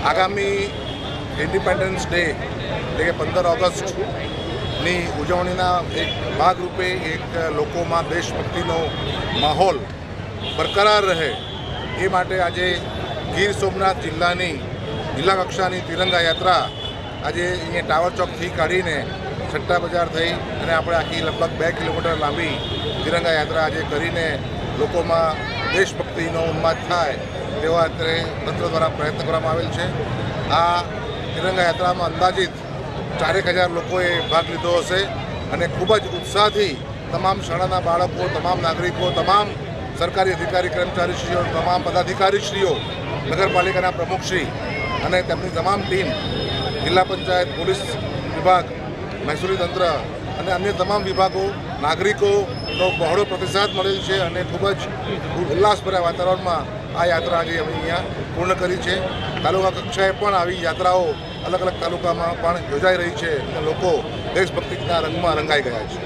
આગામી independence day એટલે કે પંદર ઓગસ્ટની ઉજવણીના એક ભાગરૂપે એક લોકોમાં દેશભક્તિનો માહોલ બરકરાર રહે એ માટે આજે ગીર સોમનાથ જિલ્લાની જિલ્લા કક્ષાની તિરંગા યાત્રા આજે અહીંયા ટાવર ચોકથી કાઢીને છઠ્ઠા બજાર થઈ અને આપણે આખી લગભગ બે કિલોમીટર લાંબી તિરંગા યાત્રા આજે કરીને લોકોમાં દેશભક્તિનો ઉન્માદ થાય. તેવા અત્યારે તંત્ર દ્વારા પ્રયત્ન કરવામાં આવેલ છે. આ તિરંગા યાત્રામાં અંદાજિત ચારેક હજાર લોકોએ ભાગ લીધો હશે અને ખૂબ જ ઉત્સાહથી તમામ શાળાના બાળકો, તમામ નાગરિકો, તમામ સરકારી અધિકારી, કર્મચારીશ્રીઓ, તમામ પદાધિકારીશ્રીઓ, નગરપાલિકાના પ્રમુખશ્રી અને તેમની તમામ ટીમ, જિલ્લા પંચાયત, પોલીસ વિભાગ, મહેસૂલી તંત્ર અને અન્ય તમામ વિભાગો, નાગરિકોનો બહોળો પ્રતિસાદ મળેલ છે અને ખૂબ જ ઉલ્લાસભર્યા વાતાવરણમાં આ યાત્રા આજે અમે અહીંયા પૂર્ણ કરી છે. તાલુકા કક્ષાએ પણ આવી યાત્રાઓ અલગ અલગ તાલુકામાં પણ યોજાઈ રહી છે અને લોકો દેશભક્તિના રંગમાં રંગાઈ ગયા છે.